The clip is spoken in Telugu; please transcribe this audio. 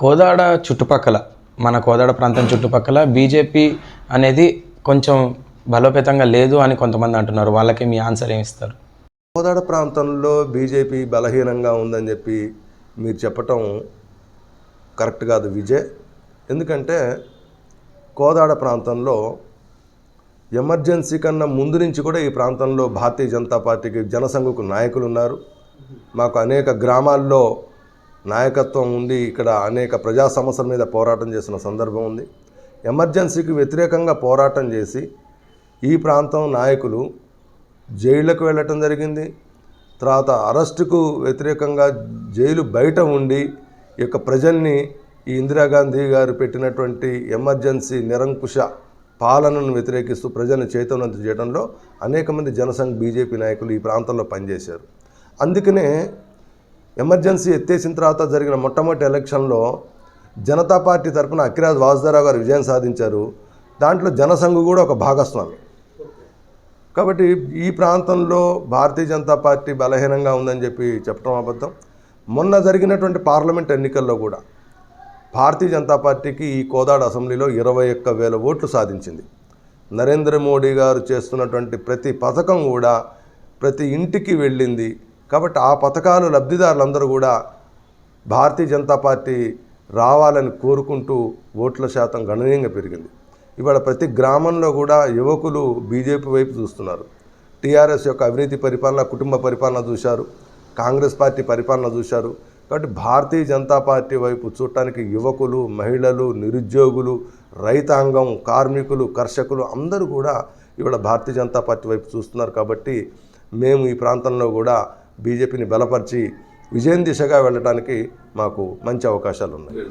కోదాడ చుట్టుపక్కల మన కోదాడ ప్రాంతం చుట్టుపక్కల బీజేపీ అనేది కొంచెం బలోపేతంగా లేదు అని కొంతమంది అంటున్నారు. వాళ్ళకి మీ ఆన్సర్ ఏమి ఇస్తారు? కోదాడ ప్రాంతంలో బీజేపీ బలహీనంగా ఉందని చెప్పి మీరు చెప్పటం కరెక్ట్ కాదు విజయ్. ఎందుకంటే కోదాడ ప్రాంతంలో ఎమర్జెన్సీ కన్నా ముందు నుంచి కూడా ఈ ప్రాంతంలో భారతీయ జనతా పార్టీకి జనసంఘకు నాయకులు ఉన్నారు. మాకు అనేక గ్రామాల్లో నాయకత్వం ఉండి ఇక్కడ అనేక ప్రజా సమస్యల మీద పోరాటం చేసిన సందర్భం ఉంది. ఎమర్జెన్సీకి వ్యతిరేకంగా పోరాటం చేసి ఈ ప్రాంతం నాయకులు జైళ్ళకు వెళ్ళటం జరిగింది. తర్వాత అరెస్టుకు వ్యతిరేకంగా జైలు బయట ఉండి ఈ యొక్క ప్రజల్ని ఈ ఇందిరాగాంధీ గారు పెట్టినటువంటి ఎమర్జెన్సీ నిరంకుశ పాలనను వ్యతిరేకిస్తూ ప్రజలను చైతన్యవంతం చేయడంలో అనేక మంది జనసంఘ్ బీజేపీ నాయకులు ఈ ప్రాంతంలో పనిచేశారు. అందుకనే ఎమర్జెన్సీ ఎత్తేసిన తర్వాత జరిగిన మొట్టమొదటి ఎలక్షన్లో జనతా పార్టీ తరపున అఖిరాజ్ వాసుదేవరావు గారు విజయం సాధించారు. దాంట్లో జనసంఘ్ కూడా ఒక భాగస్వామి. కాబట్టి ఈ ప్రాంతంలో భారతీయ జనతా పార్టీ బలహీనంగా ఉందని చెప్పి చెప్పడం అబద్ధం. మొన్న జరిగినటువంటి పార్లమెంట్ ఎన్నికల్లో కూడా భారతీయ జనతా పార్టీకి ఈ కోదాడ అసెంబ్లీలో ఇరవై ఒక్క వేల ఓట్లు సాధించింది. నరేంద్ర మోడీ గారు చేస్తున్నటువంటి ప్రతి పథకం కూడా ప్రతి ఇంటికి వెళ్ళింది కాబట్టి ఆ పథకాలు లబ్ధిదారులందరూ కూడా భారతీయ జనతా పార్టీ రావాలని కోరుకుంటూ ఓట్ల శాతం గణనీయంగా పెరిగింది. ఇవాళ ప్రతి గ్రామంలో కూడా యువకులు బీజేపీ వైపు చూస్తున్నారు. టీఆర్ఎస్ యొక్క అవినీతి పరిపాలన కుటుంబ పరిపాలన చూశారు. కాంగ్రెస్ పార్టీ పరిపాలన చూశారు. కాబట్టి భారతీయ జనతా పార్టీ వైపు చూడటానికి యువకులు మహిళలు నిరుద్యోగులు రైతాంగం కార్మికులు కర్షకులు అందరూ కూడా ఇవాళ భారతీయ జనతా పార్టీ వైపు చూస్తున్నారు. కాబట్టి మేము ఈ ప్రాంతంలో కూడా బీజేపీని బలపరిచి విజయం దిశగా వెళ్ళడానికి మాకు మంచి అవకాశాలు ఉన్నాయి